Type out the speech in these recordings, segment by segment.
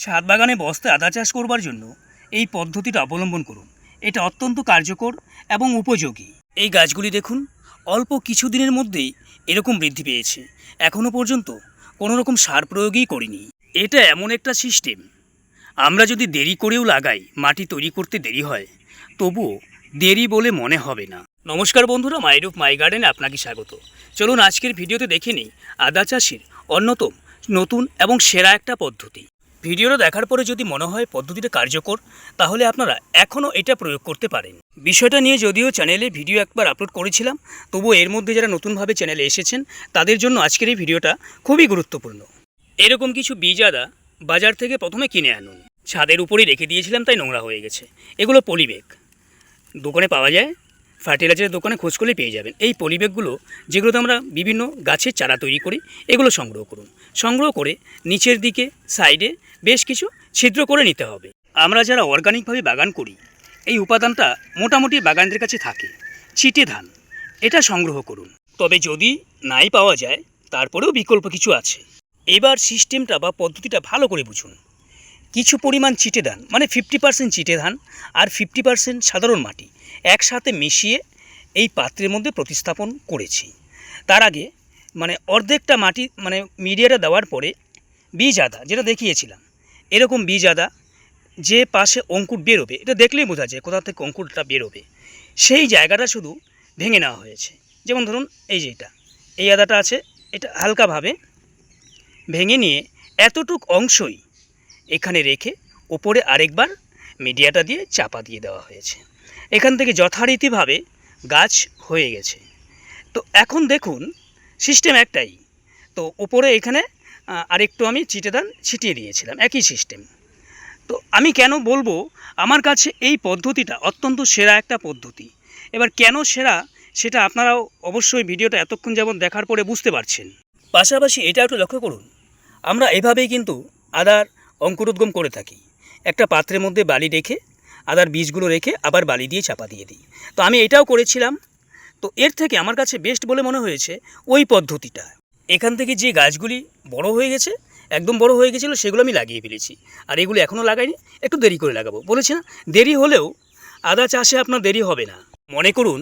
ছাদ বাগানে বস্তায় আদা চাষ করবার জন্য এই পদ্ধতিটা অবলম্বন করুন। এটা অত্যন্ত কার্যকর এবং উপযোগী। এই গাছগুলি দেখুন, অল্প কিছু দিনের মধ্যেই এরকম বৃদ্ধি পেয়েছে। এখনও পর্যন্ত কোনো রকম সার প্রয়োগই করিনি। এটা এমন একটা সিস্টেম। আমরা যদি দেরি করেও লাগাই, মাটি তৈরি করতে দেরি হয়, তবুও দেরি বলে মনে হবে না। নমস্কার বন্ধুরা মাইরুপ মাই গার্ডেনে আপনাকে স্বাগত। চলুন আজকের ভিডিওতে দেখে নিই আদা চাষের অন্যতম নতুন এবং সেরা একটা পদ্ধতি। ভিডিওটা দেখার পরে যদি মনে হয় পদ্ধতিটা কার্যকর, তাহলে আপনারা এখনও এটা প্রয়োগ করতে পারেন। বিষয়টা নিয়ে যদিও চ্যানেলে ভিডিও একবার আপলোড করেছিলাম, তবুও এর মধ্যে যারা নতুনভাবে চ্যানেলে এসেছেন, তাদের জন্য আজকের এই ভিডিওটা খুবই গুরুত্বপূর্ণ। এরকম কিছু বীজ আদা বাজার থেকে প্রথমে কিনে আনুন। ছাদের উপরেই রেখে দিয়েছিলাম, তাই নোংরা হয়ে গেছে। এগুলো পলিব্যাগ দোকানে পাওয়া যায় ফার্টিলাইজারের দোকানে খোঁজ করলে পেয়ে যাবেন। এই পলিব্যাগগুলো যেগুলোতে আমরা বিভিন্ন গাছের চারা তৈরি করি, এগুলো সংগ্রহ করুন। সংগ্রহ করে নিচের দিকে সাইডে বেশ কিছু ছিদ্র করে নিতে হবে। আমরা যারা অর্গানিকভাবে বাগান করি, এই উপাদানটা মোটামুটি বাগানদের কাছে থাকে। চিটে ধান, এটা সংগ্রহ করুন। তবে যদি নাই পাওয়া যায়, তারপরেও বিকল্প কিছু আছে। এবার সিস্টেমটা বা পদ্ধতিটা ভালো করে বুঝুন। কিছু পরিমাণ চিটে ধান মানে ফিফটি পার্সেন্ট চিটে ধান আর ফিফটি পার্সেন্ট সাধারণ মাটি একসাথে মিশিয়ে এই পাত্রের মধ্যে প্রতিস্থাপন করেছি। তার আগে মানে অর্ধেকটা মাটি মানে মিডিয়াটা দেওয়ার পরে বীজ আদা যেটা দেখিয়েছিলাম এরকম বীজ আদা যে পাশে অঙ্কুর বেরোবে, এটা দেখলেই বোঝা যায় কোথা থেকে অঙ্কুরটা বেরোবে। সেই জায়গাটা শুধু ভেঙে নেওয়া হয়েছে। যেমন ধরুন এই যে এটা। এই আদাটা আছে, এটা হালকাভাবে ভেঙে নিয়ে এতটুক অংশই এখানে রেখে ওপরে আরেকবার মিডিয়াটা দিয়ে চাপা দিয়ে দেওয়া হয়েছে। এখান থেকে যথারীতিভাবে গাছ হয়ে গেছে। তো এখন দেখুন, সিস্টেম একটাই। তো ওপরে এখানে আহ, আরেকটু আমি চিটেদান ছিটিয়ে দিয়েছিলাম একই সিস্টেম তো আমি কেন বলব আমার কাছে এই পদ্ধতিটা অত্যন্ত সেরা একটা পদ্ধতি। এবার কেন সেরা সেটা আপনারাও অবশ্যই ভিডিওটা এতক্ষণ যেমন দেখার পরে বুঝতে পারছেন। পাশাপাশি এটা একটু লক্ষ্য করুন আমরা এভাবেই কিন্তু আদার অঙ্কুরোদ্গম করে থাকি। একটা পাত্রের মধ্যে বালি রেখে আদার বীজগুলো রেখে আবার বালি দিয়ে চাপা দিয়ে দিই। তো আমি এটাও করেছিলাম। তো এর থেকে আমার কাছে বেস্ট বলে মনে হয়েছে ওই পদ্ধতিটা। এখান থেকে যে গাছগুলি বড় হয়ে গেছে, একদম বড় হয়ে গেছিল, সেগুলো আমি লাগিয়ে ফেলেছি। আর এগুলো এখনও লাগাইনি, একটু দেরি করে লাগাবো। বলেছি না, দেরি হলেও আদা চাষে আপনার দেরি হবে না। মনে করুন,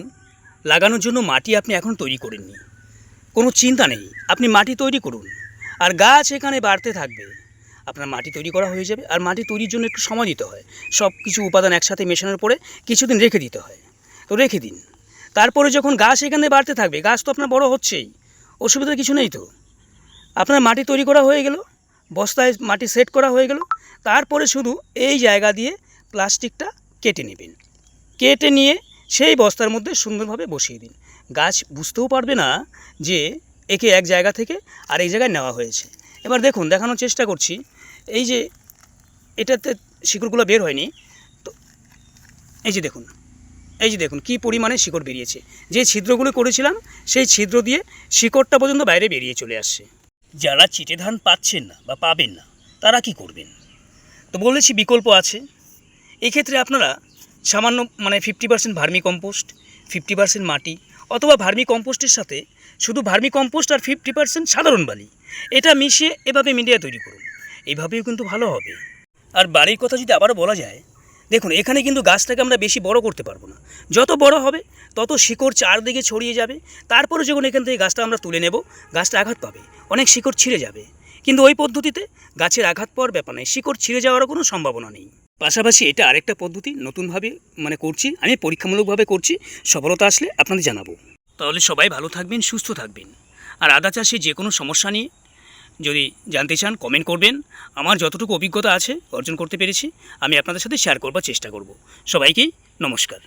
লাগানোর জন্য মাটি আপনি এখন তৈরি করেননি। কোনো চিন্তা নেই, আপনি মাটি তৈরি করুন। আর গাছ এখানে বাড়তে থাকবে। আপনার মাটি তৈরি করা হয়ে যাবে, আর মাটি তৈরির জন্য একটু সময় দিতে হয়। সব কিছু উপাদান একসাথে মেশানোর পরে কিছুদিন রেখে দিতে হয়। তো রেখে দিন। তারপরে যখন গাছ এখানে বাড়তে থাকবে, গাছ তো আপনার বড় হচ্ছেই। অসুবিধার কিছু নেই তো? আপনার মাটি তৈরি করা হয়ে গেল, বস্তায় মাটি সেট করা হয়ে গেল, তারপরে শুধু এই জায়গা দিয়ে প্লাস্টিকটা কেটে নেবেন। কেটে নিয়ে সেই বস্তার মধ্যে সুন্দরভাবে বসিয়ে দিন। গাছ বুঝতেও পারবে না যে একে এক জায়গা থেকে আর এই জায়গায় নেওয়া হয়েছে। এবার দেখুন, দেখানোর চেষ্টা করছি। এই যে এটাতে শিকড়গুলো বের হয়নি, তো এই যে দেখুন এই যে দেখুন, কী পরিমাণে শিকড় বেরিয়েছে। যে ছিদ্রগুলো করেছিলাম, সেই ছিদ্র দিয়ে শিকড়টা পর্যন্ত বাইরে বেরিয়ে চলে আসছে। যারা চিটে ধান পাচ্ছেন না বা পাবেন না, তারা কি করবেন? তো বলেছি, বিকল্প আছে। এক্ষেত্রে আপনারা সামান্য মানে fifty percent vermicompost fifty percent মাটি অথবা ভার্মি কম্পোস্টের সাথে শুধু ভার্মি কম্পোস্ট আর ফিফটি পার্সেন্ট সাধারণ বালি, এটা মিশিয়ে এভাবে মিডিয়া তৈরি করুন। এইভাবেও কিন্তু ভালো হবে। আর বাড়ির কথা যদি আবারও বলা যায় দেখুন, এখানে কিন্তু গাছটাকে আমরা বেশি বড় করতে পারব না। যত বড় হবে, তত শিকড় চারদিকে ছড়িয়ে যাবে। তারপরে যখন এখান থেকে গাছটা আমরা তুলে নেব, গাছটা আঘাত পাবে। অনেক শিকড় ছিঁড়ে যাবে। কিন্তু ওই পদ্ধতিতে গাছের আঘাত পাওয়ার ব্যাপার নেই শিকড় ছিঁড়ে যাওয়ারও কোনো সম্ভাবনা নেই। পাশাপাশি এটা আরেকটা পদ্ধতি নতুনভাবে মানে করছি, আমি পরীক্ষামূলকভাবে করছি, সফলতা আসলে আপনাদের জানাব। তাহলে সবাই ভালো থাকবেন, সুস্থ থাকবেন। আর আদা চাষে যে কোনো সমস্যা নিয়ে যদি জানতে চান কমেন্ট করবেন। আমার যতটুকু অভিজ্ঞতা আছে অর্জন করতে পেরেছি। আমি আপনাদের সাথে শেয়ার করবার চেষ্টা করব। সবাইকেই নমস্কার।